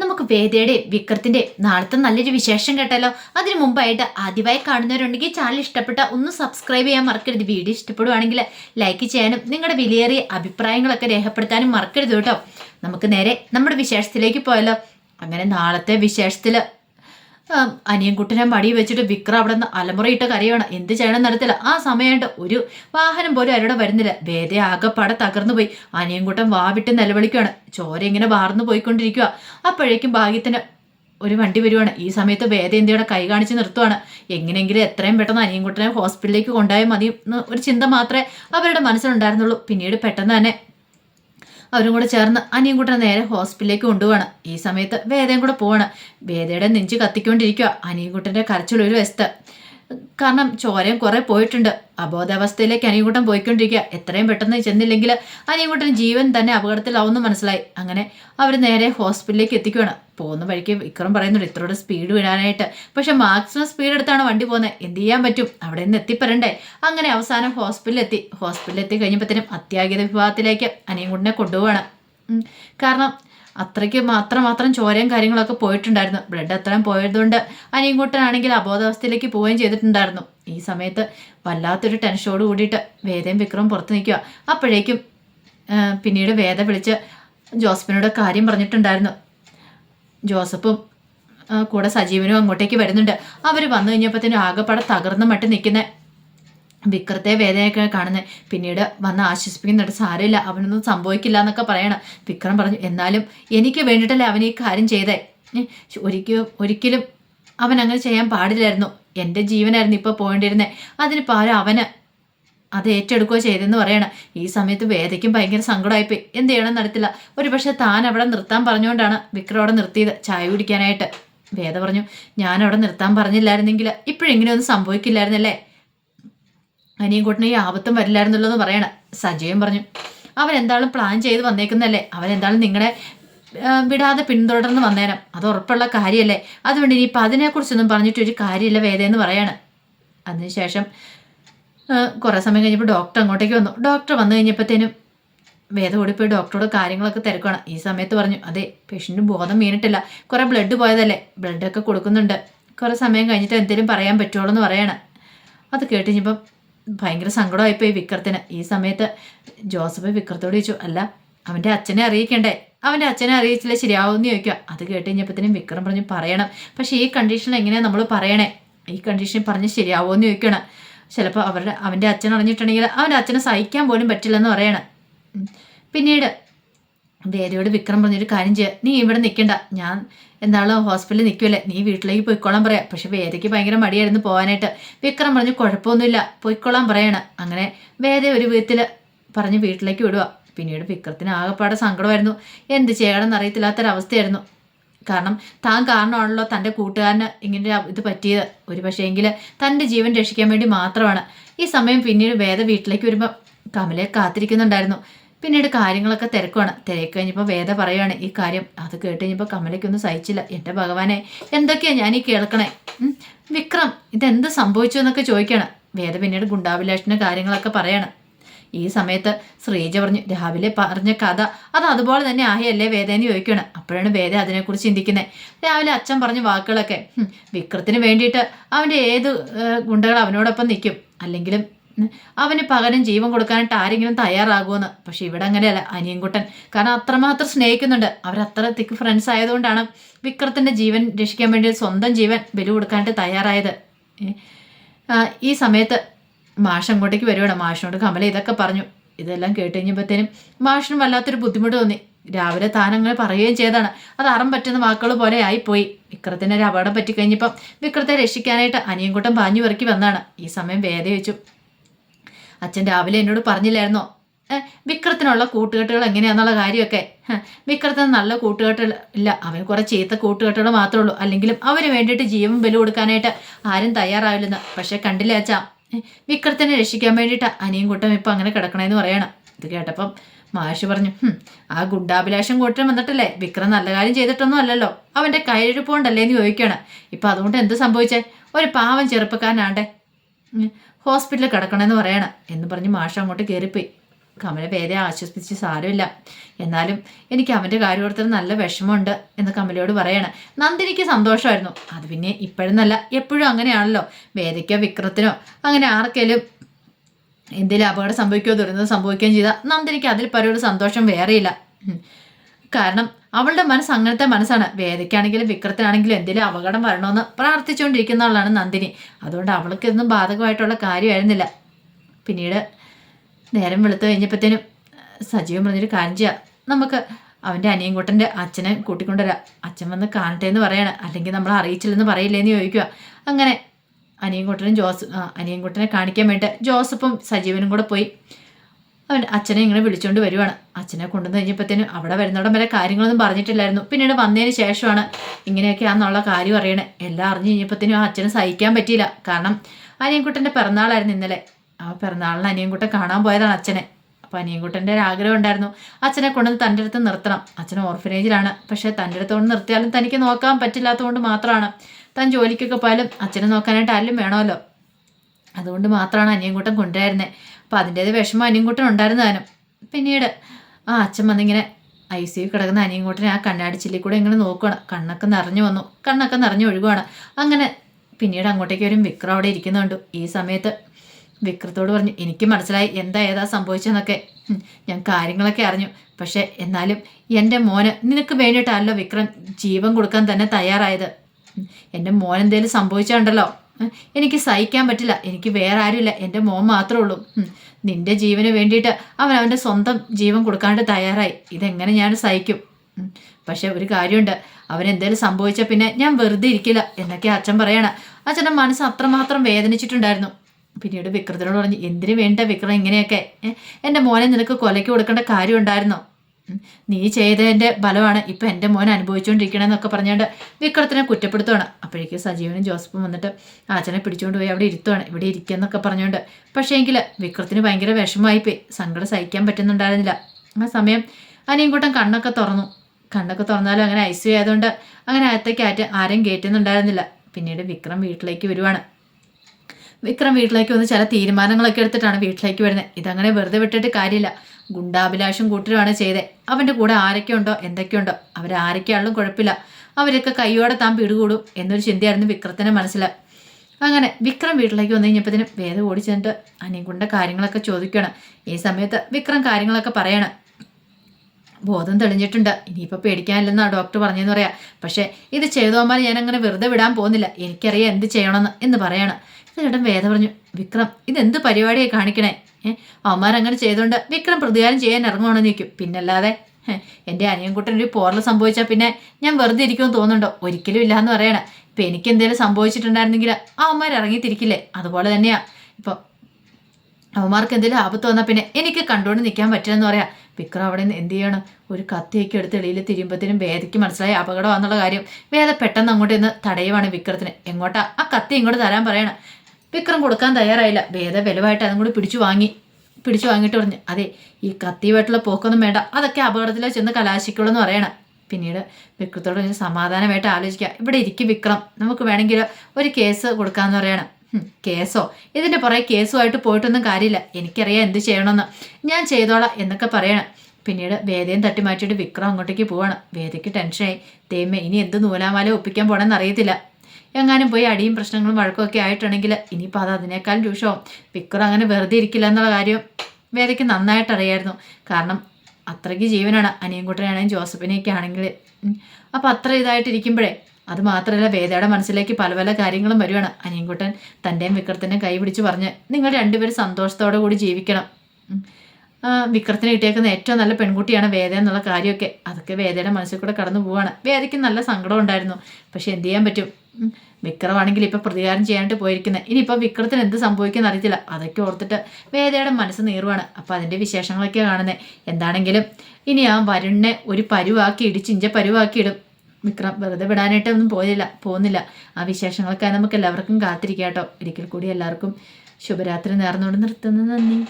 നമുക്ക് വേദയുടെയും വിക്രത്തിന്റെ നാളത്തെ നല്ലൊരു വിശേഷം കേട്ടല്ലോ അതിനു മുമ്പായിട്ട് ആദ്യമായി കാണുന്നവരുണ്ടെങ്കിൽ ചാനൽ ഇഷ്ടപ്പെട്ട ഒന്ന് സബ്സ്ക്രൈബ് ചെയ്യാൻ മറക്കരുത്. വീഡിയോ ഇഷ്ടപ്പെടുവാണെങ്കിൽ ലൈക്ക് ചെയ്യാനും നിങ്ങളുടെ വിലയേറിയ അഭിപ്രായങ്ങളൊക്കെ രേഖപ്പെടുത്താനും മറക്കരുത് കേട്ടോ. നമുക്ക് നേരെ നമ്മുടെ വിശേഷത്തിലേക്ക് പോയാലോ? അങ്ങനെ നാളത്തെ വിശേഷത്തിൽ അനിയൻകുട്ടനെ മടി വെച്ചിട്ട് വിക്രം അവിടെ നിന്ന് അലമുറയിട്ട് കരയാണ്. എന്ത് ചെയ്യണം നടത്തില്ല ആ സമയമായിട്ട് ഒരു വാഹനം പോലും അവരുടെ വരുന്നില്ല. വേദ ആകെപ്പാടെ തകർന്നു പോയി. അനിയൻകുട്ടൻ വാവിട്ട് നിലവിളിക്കുകയാണ് ചോര ഇങ്ങനെ വാർന്നു പോയിക്കൊണ്ടിരിക്കുക അപ്പോഴേക്കും ഭാഗ്യത്തിന് ഒരു വണ്ടി വരുവാണ്. ഈ സമയത്ത് വേദ എന്തിയുടെ കൈ കാണിച്ച് നിർത്തുവാണ്. എങ്ങനെയെങ്കിലും എത്രയും പെട്ടെന്ന് അനിയൻകുട്ടനെ ഹോസ്പിറ്റലിലേക്ക് കൊണ്ടുപോയാൽ മതി ഒരു ചിന്ത മാത്രമേ അവരുടെ മനസ്സിലുണ്ടായിരുന്നുള്ളൂ. പിന്നീട് പെട്ടെന്ന് തന്നെ അവരും കൂടെ ചേർന്ന് അനിയും കൂട്ടനെ നേരെ ഹോസ്പിറ്റലിലേക്ക് കൊണ്ടുപോകണം ഈ സമയത്ത് വേദയും കൂടെ പോവാണ്. വേദയുടെ നെഞ്ച് കത്തിക്കൊണ്ടിരിക്കുക അനിയൻകുട്ടന്റെ കരച്ചിൽ ഒരു വശത്ത് കാരണം ചോരയും കുറേ പോയിട്ടുണ്ട്. അബോധാവസ്ഥയിലേക്ക് അനിയൻകുട്ടൻ പോയിക്കൊണ്ടിരിക്കുക. എത്രയും പെട്ടെന്ന് ചെന്നില്ലെങ്കിൽ അനിയൻകുട്ടൻ ജീവൻ തന്നെ അപകടത്തിലാവുമെന്ന് മനസ്സിലായി. അങ്ങനെ അവർ നേരെ ഹോസ്പിറ്റലിലേക്ക് എത്തിക്കുകയാണ്. പോകുന്ന വഴിക്ക് വിക്രം പറയുന്നുണ്ട് ഇത്രയുടെ സ്പീഡ് വിടാനായിട്ട്. പക്ഷെ മാക്സിമം സ്പീഡ് എടുത്താണ് വണ്ടി പോകുന്നത്. എന്ത് ചെയ്യാൻ പറ്റും? അവിടെ നിന്ന് എത്തിപ്പെടണ്ടേ? അങ്ങനെ അവസാനം ഹോസ്പിറ്റലിൽ എത്തി ഹോസ്പിറ്റലിൽ എത്തി കഴിഞ്ഞപ്പോഴത്തേനും അത്യാഹിത വിഭാഗത്തിലേക്ക് അനിയൻകുട്ടനെ കൊണ്ടുപോവാണ്. കാരണം അത്രയ്ക്ക് മാത്രം ചോരയും കാര്യങ്ങളൊക്കെ പോയിട്ടുണ്ടായിരുന്നു. ബ്ലഡ് അത്രയും പോയതുകൊണ്ട് അനിയൻകുട്ടനാണെങ്കിൽ അബോധാവസ്ഥയിലേക്ക് പോവുകയും ചെയ്തിട്ടുണ്ടായിരുന്നു. ഈ സമയത്ത് വല്ലാത്തൊരു ടെൻഷനോട് കൂടിയിട്ട് വേദയും വിക്രവും പുറത്ത് നിൽക്കുക. അപ്പോഴേക്കും പിന്നീട് വേദ വിളിച്ച് ജോസഫിനോട് കാര്യം പറഞ്ഞിട്ടുണ്ടായിരുന്നു. ജോസഫും കൂടെ സജീവനും അങ്ങോട്ടേക്ക് വരുന്നുണ്ട്. അവർ വന്നു കഴിഞ്ഞപ്പോഴത്തേനും ആകെപ്പാടെ തകർന്ന് മട്ട് നിൽക്കുന്ന. വിക്രത്തെ വേദനയൊക്കെ കാണുന്നത് പിന്നീട് വന്ന് ആശ്വസിപ്പിക്കുന്നുണ്ട് സാരമില്ല. അവനൊന്നും സംഭവിക്കില്ല എന്നൊക്കെ പറയണം. വിക്രം പറഞ്ഞു എന്നാലും എനിക്ക് വേണ്ടിയിട്ടല്ലേ അവൻ ഈ കാര്യം ചെയ്തേ? ഒരിക്കലും ഒരിക്കലും അവൻ അങ്ങനെ ചെയ്യാൻ പാടില്ലായിരുന്നു. എന്റെ ജീവനായിരുന്നു ഇപ്പോൾ പോകേണ്ടിയിരുന്നത്. അതിന് പകരം അവന് അത് ഏറ്റെടുക്കുകയോ ചെയ്തെന്ന് പറയണം. ഈ സമയത്ത് വേദയ്ക്കും ഭയങ്കര സങ്കടമായിപ്പോയി. എന്ത് ചെയ്യണം നടത്തില്ല ഒരു പക്ഷേ താൻ അവിടെ നിർത്താൻ പറഞ്ഞുകൊണ്ടാണ് വിക്രം അവിടെ നിർത്തിയത് ചായ കുടിക്കാനായിട്ട്. വേദ പറഞ്ഞു ഞാൻ അവിടെ നിർത്താൻ പറഞ്ഞില്ലായിരുന്നെങ്കിൽ ഇപ്പോഴിങ്ങനെയൊന്നും സംഭവിക്കില്ലായിരുന്നല്ലേ? അനിയൻകുട്ടനെ ഈ ആപത്തും വരില്ലായിരുന്നല്ലോ എന്ന് പറയണം. സജയം പറഞ്ഞു അവൻ എന്താളും പ്ലാൻ ചെയ്ത് വന്നേക്കുന്നല്ലേ അവൻ എന്താളും നിങ്ങളെ വിടാതെ പിന്തുടർന്ന് വന്നേരം. അത് ഉറപ്പുള്ള കാര്യമല്ലേ? അതുകൊണ്ട് ഇനിയിപ്പോൾ അതിനെക്കുറിച്ചൊന്നും പറഞ്ഞിട്ടൊരു കാര്യമില്ല വേദയെന്ന് പറയാണ്. അതിനുശേഷം കുറേ സമയം കഴിഞ്ഞപ്പോൾ ഡോക്ടർ അങ്ങോട്ടേക്ക് വന്നു. ഡോക്ടർ വന്നു കഴിഞ്ഞപ്പോഴത്തേനും വേദ ഓടിപ്പോയി ഡോക്ടറോട് കാര്യങ്ങളൊക്കെ തിരക്കണം ഈ സമയത്ത് പറഞ്ഞു അതെ പേഷ്യന്റ് ബോധം വീണിട്ടില്ല. കുറേ ബ്ലഡ് പോയതല്ലേ? ബ്ലഡൊക്കെ കൊടുക്കുന്നുണ്ട്. കുറേ സമയം കഴിഞ്ഞിട്ട് എന്തെങ്കിലും പറയാൻ പറ്റുള്ളൂ എന്ന് പറയണം. അത് കേട്ട് കഴിഞ്ഞപ്പം ഭയങ്കര സങ്കടമായിപ്പോയി വിക്രത്തിന്. ഈ സമയത്ത് ജോസഫ് വിക്രത്തോട് ചോദിച്ചു അല്ല അവന്റെ അച്ഛനെ അറിയിക്കണ്ടേ? അവന്റെ അച്ഛനെ അറിയിച്ചില്ല ശരിയാവുമെന്ന് ചോദിക്കുക. അത് കേട്ട് കഴിഞ്ഞപ്പോഴത്തേനും വിക്രം പറഞ്ഞ് പറയണം. പക്ഷേ ഈ കണ്ടീഷൻ എങ്ങനെയാണ് നമ്മൾ പറയണേ? ഈ കണ്ടീഷൻ പറഞ്ഞ് ശരിയാവുമെന്ന് ചോദിക്കണം ചിലപ്പോൾ അവരുടെ അവന്റെ അച്ഛൻ അറിഞ്ഞിട്ടുണ്ടെങ്കിൽ അവന്റെ അച്ഛനെ സഹിക്കാൻ പോലും പറ്റില്ലെന്ന് പറയണം. പിന്നീട് വേദയോട് വിക്രം പറഞ്ഞൊരു കാര്യം ചെയ്യുക നീ ഇവിടെ നിൽക്കണ്ട ഞാൻ എന്താണോ ഹോസ്പിറ്റലിൽ നിൽക്കുമല്ലേ നീ വീട്ടിലേക്ക് പോയിക്കോളാൻ പറയാം. പക്ഷെ വേദയ്ക്ക് ഭയങ്കര മടിയായിരുന്നു പോകാനായിട്ട് വിക്രം പറഞ്ഞു കുഴപ്പമൊന്നുമില്ല. പോയിക്കോളാൻ പറയണം. അങ്ങനെ വേദ ഒരു വിധത്തിൽ പറഞ്ഞ് വീട്ടിലേക്ക് വിടുക പിന്നീട് വിക്രത്തിന് ആകെപ്പാടെ സങ്കടമായിരുന്നു. എന്ത് ചെയ്യണമെന്ന് അറിയത്തില്ലാത്തൊരവസ്ഥയായിരുന്നു. കാരണം താൻ കാരണമാണല്ലോ തന്റെ കൂട്ടുകാരന് ഇങ്ങനെ ഇത് പറ്റിയത്. ഒരു പക്ഷേങ്കിൽ തന്റെ ജീവൻ രക്ഷിക്കാൻ വേണ്ടി മാത്രമാണ്. ഈ സമയം പിന്നീട് വേദ വീട്ടിലേക്ക് വരുമ്പോൾ കമലെ കാത്തിരിക്കുന്നുണ്ടായിരുന്നു. പിന്നീട് കാര്യങ്ങളൊക്കെ തിരക്കുവാണ്. തിരക്ക് കഴിഞ്ഞപ്പോൾ വേദ പറയുകയാണ് ഈ കാര്യം അത് കേട്ട് കഴിഞ്ഞപ്പോൾ കമലയ്ക്കൊന്നും സഹിച്ചില്ല. എന്റെ ഭഗവാനെ എന്തൊക്കെയാണ് ഞാൻ ഈ കേൾക്കണേ? വിക്രം ഇതെന്ത് സംഭവിച്ചു എന്നൊക്കെ ചോദിക്കണം. വേദ പിന്നീട് ഗുണ്ടാഭിലാഷിന്റെ കാര്യങ്ങളൊക്കെ പറയണം. ഈ സമയത്ത് ശ്രീജ പറഞ്ഞു രാവിലെ പറഞ്ഞ കഥ അത് അതുപോലെ തന്നെ ആഹയല്ലേ വേദേന്ന് ചോദിക്കണം. അപ്പോഴാണ് വേദ അതിനെക്കുറിച്ച് ചിന്തിക്കുന്നത് രാവിലെ അച്ഛൻ പറഞ്ഞ വാക്കുകളൊക്കെ വിക്രത്തിന് വേണ്ടിയിട്ട് അവന്റെ ഏത് ഗുണ്ടകൾ അവനോടൊപ്പം നിൽക്കും. അല്ലെങ്കിലും അവന് പകരം ജീവൻ കൊടുക്കാനായിട്ട് ആരെങ്കിലും തയ്യാറാകുമെന്ന് പക്ഷെ ഇവിടെ അങ്ങനെയല്ല അനിയൻകുട്ടൻ. കാരണം അത്രമാത്രം സ്നേഹിക്കുന്നുണ്ട്. അവരത്ര തിക്ക് ഫ്രണ്ട്സ് ആയതുകൊണ്ടാണ് വിക്രത്തിന്റെ ജീവൻ രക്ഷിക്കാൻ വേണ്ടി സ്വന്തം ജീവൻ ബലി കൊടുക്കാനായിട്ട് തയ്യാറായത് ഈ സമയത്ത് മാഷ് അങ്ങോട്ടേക്ക് വരുവാണ്. മാഷിനോട് കമല ഇതൊക്കെ പറഞ്ഞു. ഇതെല്ലാം കേട്ട് കഴിഞ്ഞപ്പോഴത്തേനും മാഷിനും വല്ലാത്തൊരു ബുദ്ധിമുട്ട് തോന്നി. രാവിലെ താനങ്ങൾ പറയുകയും ചെയ്താണ് അത് അറം പറ്റുന്ന വാക്കുകൾ പോലെ ആയിപ്പോയി. വിക്രത്തിന് ഒരു അപകടം പറ്റിക്കഴിഞ്ഞപ്പം വിക്രത്തെ രക്ഷിക്കാനായിട്ട് അനിയൻകുട്ടൻ പാഞ്ഞു പിറക്കി വന്നാണ്. ഈ സമയം വേദ വെച്ചു അച്ഛൻ രാവിലെ എന്നോട് പറഞ്ഞില്ലായിരുന്നോ? വിക്രത്തിനുള്ള കൂട്ടുകെട്ടുകൾ എങ്ങനെയാണെന്നുള്ള കാര്യമൊക്കെ. വിക്രത്തിന് നല്ല കൂട്ടുകെട്ടുകൾ ഇല്ല. അവൻ കുറെ ചീത്ത കൂട്ടുകെട്ടുകൾ മാത്രമേ ഉള്ളൂ. അല്ലെങ്കിലും അവന് വേണ്ടിയിട്ട് ജീവൻ ബലി കൊടുക്കാനായിട്ട് ആരും തയ്യാറാവില്ലെന്ന്. പക്ഷെ കണ്ടില്ല അച്ഛാ? വിക്രത്തിനെ രക്ഷിക്കാൻ വേണ്ടിയിട്ട് അനിയൻകുട്ടം ഇപ്പം അങ്ങനെ കിടക്കണേന്ന് പറയണം. ഇത് കേട്ടപ്പം മാഷ് പറഞ്ഞു ആ ഗുണ്ടാഭിലാഷം കൂട്ടം വന്നിട്ടല്ലേ? വിക്രം നല്ല കാര്യം ചെയ്തിട്ടൊന്നും അല്ലല്ലോ. അവന്റെ കയ്യെഴുപ്പോണ്ടല്ലേ എന്ന് ചോദിക്കുകയാണ് ഇപ്പം അതുകൊണ്ട് എന്ത് സംഭവിച്ചേ? ഒരു പാവം ചെറുപ്പക്കാരനാണ്ടേ. ഹോസ്പിറ്റലിൽ കിടക്കണമെന്ന് പറയണം. എന്ന് പറഞ്ഞ് മാഷ അങ്ങോട്ട് കയറിപ്പോയി കമല പേരെ ആശ്വസിപ്പിച്ച് സാരമില്ല. എന്നാലും എനിക്ക് അവന്റെ കാര്യം നല്ല വിഷമമുണ്ട് എന്ന് കമലയോട് പറയണം. നന്ദിനിക്ക് സന്തോഷമായിരുന്നു. അത് പിന്നെ ഇപ്പോഴെന്നല്ല എപ്പോഴും അങ്ങനെയാണല്ലോ. വേദയ്ക്കോ വിക്രത്തിനോ അങ്ങനെ ആർക്കെങ്കിലും എന്തെങ്കിലും അപകടം സംഭവിക്കുകയോ ദുരന്തം സംഭവിക്കുകയും ചെയ്താൽ നന്ദിനിക്ക് അതിൽ പരൊരു സന്തോഷം വേറെയില്ല. കാരണം അവളുടെ മനസ്സ് അങ്ങനത്തെ മനസ്സാണ്. വേദയ്ക്കാണെങ്കിലും വിക്രത്തിനാണെങ്കിലും എന്തെങ്കിലും അപകടം വരണമെന്ന് പ്രാർത്ഥിച്ചുകൊണ്ടിരിക്കുന്ന ആളാണ് നന്ദിനി. അതുകൊണ്ട് അവൾക്ക് ഇതൊന്നും ബാധകമായിട്ടുള്ള കാര്യമായിരുന്നില്ല. പിന്നീട് നേരം വെളുത്ത് കഴിഞ്ഞപ്പോഴത്തേനും സജീവൻ പറഞ്ഞൊരു കാര്യം ചെയ്യാം. നമുക്ക് അവന്റെ അനിയൻകുട്ടന്റെ അച്ഛനെ കൂട്ടിക്കൊണ്ടുവരാം. അച്ഛൻ വന്ന് കാണട്ടെ എന്ന് പറയാണ്. അല്ലെങ്കിൽ നമ്മൾ അറിയിച്ചില്ലെന്ന് പറയില്ലേന്ന് ചോദിക്കുക. അങ്ങനെ അനിയൻകുട്ടനും ജോസ് അനിയൻകുട്ടനെ കാണിക്കാൻ വേണ്ടി ജോസഫും സജീവനും കൂടെ പോയി. അവൻ അച്ഛനെ ഇങ്ങനെ വിളിച്ചുകൊണ്ട് വരുവാണ്. അച്ഛനെ കൊണ്ടുവന്ന് കഴിഞ്ഞപ്പോഴത്തേനും അവിടെ വരുന്നോടം വരെ കാര്യങ്ങളൊന്നും പറഞ്ഞിട്ടില്ലായിരുന്നു. പിന്നീട് വന്നതിന് ശേഷമാണ് ഇങ്ങനെയൊക്കെയാണെന്നുള്ള കാര്യം അറിയണേ. എല്ലാം അറിഞ്ഞു കഴിഞ്ഞപ്പോഴത്തേനും ആ അച്ഛന് സഹിക്കാൻ പറ്റിയില്ല. കാരണം അനിയൻകുട്ടന്റെ പിറന്നാളായിരുന്നു ഇന്നലെ. ആ പിറന്നാളിന് അനിയൻകുട്ടൻ കാണാൻ പോയതാണ് അച്ഛനെ. അപ്പോൾ അനിയൻകുട്ടന്റെ ഒരു ആഗ്രഹം ഉണ്ടായിരുന്നു. അച്ഛനെ കൊണ്ടുവന്ന് തന്റെ അടുത്ത് നിർത്തണം. അച്ഛൻ ഓർഫനേജിലാണ്. പക്ഷേ തന്റെ അടുത്ത് കൊണ്ട് നിർത്തിയാലും തനിക്ക് നോക്കാൻ പറ്റില്ലാത്തതുകൊണ്ട് മാത്രമാണ്. തൻ ജോലിക്കൊക്കെ പോയാലും അച്ഛനെ നോക്കാനായിട്ട് ആരും വേണമല്ലോ. അതുകൊണ്ട് മാത്രമാണ് അനിയൻകുട്ടൻ കൊണ്ടുവരുന്നത് അപ്പോൾ അതിന്റേത് വിഷമം അനിയൻകുട്ടൻ ഉണ്ടായിരുന്നു താനും പിന്നീട് ആ അച്ഛൻ വന്നിങ്ങനെ ഐ സി യു കിടക്കുന്ന അനിയൻകുട്ടനെ ആ കണ്ണാടിച്ചില്ലിൽ കൂടെ ഇങ്ങനെ നോക്കുകയാണ് കണ്ണൊക്കെ നിറഞ്ഞു വന്നു. കണ്ണൊക്കെ നിറഞ്ഞു ഒഴുകുവാണ്. അങ്ങനെ പിന്നീട് അങ്ങോട്ടേക്ക് വരും. വിക്രം അവിടെ ഇരിക്കുന്നുണ്ട് ഈ സമയത്ത് വിക്രത്തോട് പറഞ്ഞു എനിക്ക് മനസ്സിലായി എന്താ ഏതാ സംഭവിച്ചതെന്നൊക്കെ. ഞാൻ കാര്യങ്ങളൊക്കെ അറിഞ്ഞു. പക്ഷേ എന്നാലും എന്റെ മോന് നിനക്ക് വേണ്ടിയിട്ടല്ലോ വിക്രം ജീവൻ കൊടുക്കാൻ തന്നെ തയ്യാറായത്. എന്റെ മോനെന്തേലും സംഭവിച്ചുണ്ടല്ലോ. എനിക്ക് സഹിക്കാൻ പറ്റില്ല. എനിക്ക് വേറെ ആരുമില്ല. എന്റെ മോൻ മാത്രമേ ഉള്ളൂ. നിന്റെ ജീവന് വേണ്ടിയിട്ട് അവൻ അവന്റെ സ്വന്തം ജീവൻ കൊടുക്കാണ്ട് തയ്യാറായി. ഇതെങ്ങനെ ഞാൻ സഹിക്കും? പക്ഷെ ഒരു കാര്യമുണ്ട്. അവൻ എന്തേലും സംഭവിച്ചാൽ പിന്നെ ഞാൻ വെറുതെ ഇരിക്കില്ല എന്നൊക്കെ അച്ഛൻ പറയണ. അച്ഛന്റെ മനസ്സ് അത്രമാത്രം വേദനിച്ചിട്ടുണ്ടായിരുന്നു. പിന്നീട് വിക്രത്തിനോട് പറഞ്ഞു എന്തിനു വേണ്ട വിക്രം ഇങ്ങനെയൊക്കെ? എന്റെ മോനെ നിനക്ക് കൊലയ്ക്ക് കൊടുക്കേണ്ട കാര്യം ഉണ്ടായിരുന്നോ? ഉം, നീ ചെയ്തതിന്റെ ഫലമാണ് ഇപ്പം എന്റെ മോൻ അനുഭവിച്ചുകൊണ്ടിരിക്കണമെന്നൊക്കെ പറഞ്ഞുകൊണ്ട് വിക്രത്തിനെ കുറ്റപ്പെടുത്തുവാണ്. അപ്പോഴേക്കും സജീവനും ജോസഫും വന്നിട്ട് അച്ഛനെ പിടിച്ചുകൊണ്ട് പോയി അവിടെ ഇരുത്തുവാണ് ഇവിടെ ഇരിക്കുകയെന്നൊക്കെ പറഞ്ഞുകൊണ്ട് പക്ഷേ എങ്കിൽ വിക്രത്തിന് ഭയങ്കര വിഷമമായിപ്പോയി. സങ്കടം സഹിക്കാൻ പറ്റുന്നുണ്ടായിരുന്നില്ല. ആ സമയം അനിയൻകൂട്ടം കണ്ണൊക്കെ തുറന്നു. കണ്ണൊക്കെ തുറന്നാലും അങ്ങനെ ഐ സി ആയതുകൊണ്ട് അങ്ങനെ അകത്തേക്ക് ആറ്റ് ആരും കയറ്റുന്നുണ്ടായിരുന്നില്ല പിന്നീട് വിക്രം വീട്ടിലേക്ക് വരുവാണ്. വിക്രം വീട്ടിലേക്ക് വന്ന് ചില തീരുമാനങ്ങളൊക്കെ എടുത്തിട്ടാണ് വീട്ടിലേക്ക് വരുന്നത്. ഇതങ്ങനെ വെറുതെ വിട്ടിട്ട് കാര്യമില്ല. ഗുണ്ടാഭിലാഷും കൂട്ടരുമാണ് ചെയ്തത് അവന്റെ കൂടെ ആരൊക്കെയുണ്ടോ എന്തൊക്കെയുണ്ടോ അവരാരൊക്കെയാണെങ്കിലും കുഴപ്പമില്ല. അവരൊക്കെ കൈയോടെ താൻ പിടികൂടും എന്നൊരു ചിന്തയായിരുന്നു വിക്രത്തിന്റെ മനസ്സിൽ. അങ്ങനെ വിക്രം വീട്ടിലേക്ക് വന്നു കഴിഞ്ഞപ്പോഴത്തേനും വേദം ഓടിച്ചെന്നിട്ട് അനികുണ്ട കാര്യങ്ങളൊക്കെ ചോദിക്കണം ഈ സമയത്ത് വിക്രം കാര്യങ്ങളൊക്കെ പറയണം. ബോധം തെളിഞ്ഞിട്ടുണ്ട്. ഇനിയിപ്പോൾ പേടിക്കാനില്ലെന്നാണ് ഡോക്ടർ പറഞ്ഞതെന്ന് പറയാം. പക്ഷേ ഇത് ചെയ്തോമാർ ഞാൻ അങ്ങനെ വെറുതെ വിടാൻ പോകുന്നില്ല. എനിക്കറിയാം എന്ത് ചെയ്യണമെന്ന് എന്ന് പറയാണ്. ചേട്ടൻ വേദ പറഞ്ഞു വിക്രം ഇതെന്ത് പരിപാടിയായി കാണിക്കണേ? അവന്മാരങ്ങനെ ചെയ്തുകൊണ്ട് വിക്രം പ്രതികാരം ചെയ്യാൻ ഇറങ്ങുവാണെന്ന് നിൽക്കും പിന്നല്ലാതെ എന്റെ അനിയൻകുട്ടൻ ഒരു പോറൽ സംഭവിച്ചാൽ പിന്നെ ഞാൻ വെറുതെ ഇരിക്കുമെന്ന് തോന്നുന്നുണ്ടോ? ഒരിക്കലും ഇല്ല എന്ന് പറയണം. ഇപ്പം എനിക്ക് എന്തെങ്കിലും സംഭവിച്ചിട്ടുണ്ടായിരുന്നെങ്കിൽ അവന്മാർ ഇറങ്ങിത്തിരിക്കില്ലേ? അതുപോലെ തന്നെയാണ് ഇപ്പോൾ അവന്മാർക്ക് എന്തെങ്കിലും ആപത്ത് വന്നാൽ പിന്നെ എനിക്ക് കണ്ടുകൊണ്ട് നിൽക്കാൻ പറ്റില്ലെന്ന് പറയാം. വിക്രം അവിടെ നിന്ന് എന്ത് ചെയ്യണം? ഒരു കത്തിയൊക്കെ എടുത്ത് എളിയിൽ തിരിയുമ്പോഴത്തേനും വേദയ്ക്ക് മനസ്സിലായ അപകടമാണെന്നുള്ള കാര്യം. വേദ പെട്ടെന്ന് അങ്ങോട്ട് ഇന്ന് തടയുവാണ് വിക്രത്തിന്. എങ്ങോട്ടാ? ആ കത്തി ഇങ്ങോട്ട് തരാൻ പറയണം. വിക്രം കൊടുക്കാൻ തയ്യാറായില്ല. വേദ വിലവായിട്ട് അതും കൂടി പിടിച്ചു വാങ്ങി പിടിച്ചു വാങ്ങിയിട്ട് പറഞ്ഞു അതെ ഈ കത്തിയുമായിട്ടുള്ള പോക്കൊന്നും വേണ്ട. അതൊക്കെ അപകടത്തിലോ ചെന്ന് കലാശിക്കുള്ളൂ എന്ന് പറയണം. പിന്നീട് വിക്രത്തോട് സമാധാനമായിട്ട് ആലോചിക്കുക. ഇവിടെ ഇരിക്കും വിക്രം. നമുക്ക് വേണമെങ്കിൽ ഒരു കേസ് കൊടുക്കാമെന്ന് പറയണം. കേസോ? ഇതിന്റെ പുറകെ കേസുമായിട്ട് പോയിട്ടൊന്നും കാര്യമില്ല. എനിക്കറിയാം എന്ത് ചെയ്യണമെന്ന്. ഞാൻ ചെയ്തോളാം എന്നൊക്കെ പറയണം. പിന്നീട് വേദയും തട്ടി മാറ്റിയിട്ട് വിക്രം അങ്ങോട്ടേക്ക് പോവാണ്. വേദയ്ക്ക് ടെൻഷനായി. ദൈവമേ ഇനി എന്ത് നൂലാമാല ഒപ്പിക്കാൻ പോകണമെന്ന് അറിയത്തില്ല. എങ്ങാനും പോയി അടിയും പ്രശ്നങ്ങളും വഴക്കമൊക്കെ ആയിട്ടുണ്ടെങ്കിൽ ഇനിയിപ്പോൾ അത് അതിനേക്കാളും രൂക്ഷവും. വിക്രം അങ്ങനെ വെറുതെ ഇരിക്കില്ല എന്നുള്ള കാര്യം വേദയ്ക്ക് നന്നായിട്ട് അറിയായിരുന്നു. കാരണം അത്രയ്ക്ക് ജീവനാണ് അനിയൻകുട്ടനാണെങ്കിലും ജോസഫിനെയൊക്കെ ആണെങ്കിൽ. അപ്പോൾ അത്ര ഇതായിട്ടിരിക്കുമ്പോഴേ അത് മാത്രമല്ല വേദയുടെ മനസ്സിലേക്ക് പല പല കാര്യങ്ങളും വരുവാണ്. അനിയൻകുട്ടൻ തന്റെയും വിക്രത്തിന്റെയും കൈ പിടിച്ച് പറഞ്ഞ് നിങ്ങൾ രണ്ടുപേരും സന്തോഷത്തോടെ കൂടി ജീവിക്കണം. വിക്രത്തിന് കിട്ടിയേക്കുന്ന ഏറ്റവും നല്ല പെൺകുട്ടിയാണ് വേദ എന്നുള്ള കാര്യമൊക്കെ. അതൊക്കെ വേദയുടെ മനസ്സിൽ കൂടെ കടന്നു പോവാണ്. വേദയ്ക്ക് നല്ല സങ്കടം ഉണ്ടായിരുന്നു. പക്ഷെ എന്ത് ചെയ്യാൻ പറ്റും. വിക്രമാണെങ്കിൽ ഇപ്പം പ്രതികാരം ചെയ്യാനായിട്ട് പോയിരിക്കുന്നത് ഇനിയിപ്പോൾ വിക്രത്തിന് എന്ത് സംഭവിക്കുമെന്ന് അറിയത്തില്ല. അതൊക്കെ ഓർത്തിട്ട് വേദയുടെ മനസ്സ് നീറുവാണ്. അപ്പോൾ അതിന്റെ വിശേഷങ്ങളൊക്കെ കാണുന്നത് എന്താണെങ്കിലും ഇനി ആ വരുണിനെ ഒരു പരുവാക്കി ഇടിച്ചിഞ്ച പരുവാക്കി ഇടും. വിക്രം വെറുതെ വിടാനായിട്ടൊന്നും പോയില്ല പോകുന്നില്ല. ആ വിശേഷങ്ങളൊക്കെ നമുക്ക് എല്ലാവർക്കും കാത്തിരിക്കാം കേട്ടോ. ഒരിക്കൽ കൂടി എല്ലാവർക്കും ശുഭരാത്രി നേർന്നുകൊണ്ട് നിർത്തുന്നു. നന്ദി.